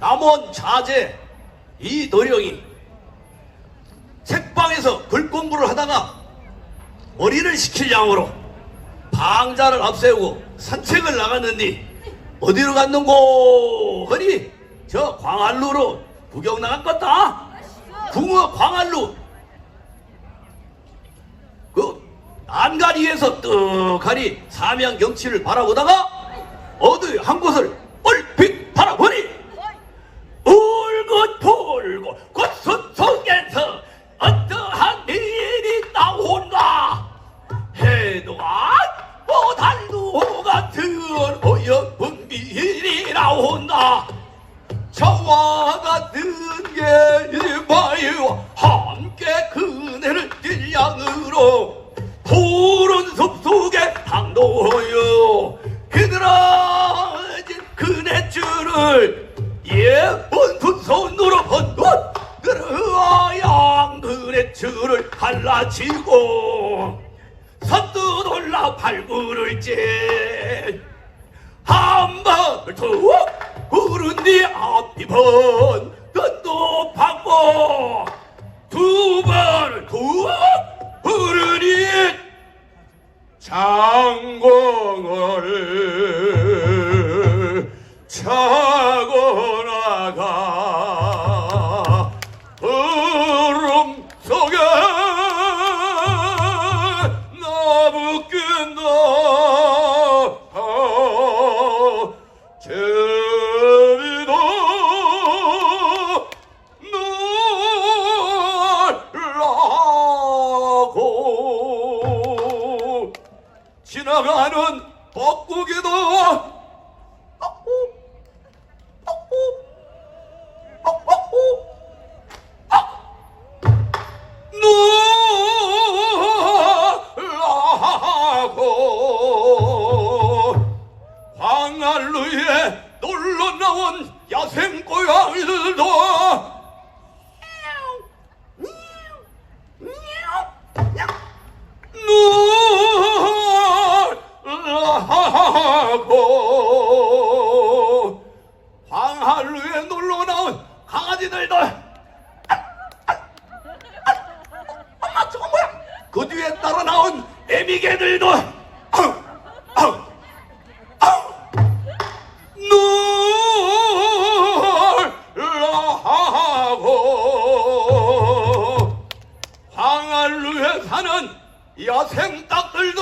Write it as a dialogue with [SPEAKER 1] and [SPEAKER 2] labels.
[SPEAKER 1] 남원 자제 이도령이 책방에서 글 공부를 하다가 머리를 식힐 양으로 방자를 앞세우고 산책을 나갔는데 어디로 갔는고? 허니 저 광안루로 구경 나갔겠다. 궁어 광안루. 그 안가리에서 떡하니 삼양 경치를 바라보다가 어디 한 곳을 온다. 저와 같은 게이마이와 함께 그네를 딜량으로 푸른 숲속에 당도하여 그들아진 그네줄을 예쁜 두 손으로 헌것 그러양 그네줄을 갈라치고 선뜻 올라 발구를째 한 번을 툭 부른 뒤 앞이 번또 받고 두 번을 툭 부르니 장공을 차 나가는 뻐꾸기도 나온 애미개들도 아우, 아우. 놀라고 황안루에 사는 야생 들오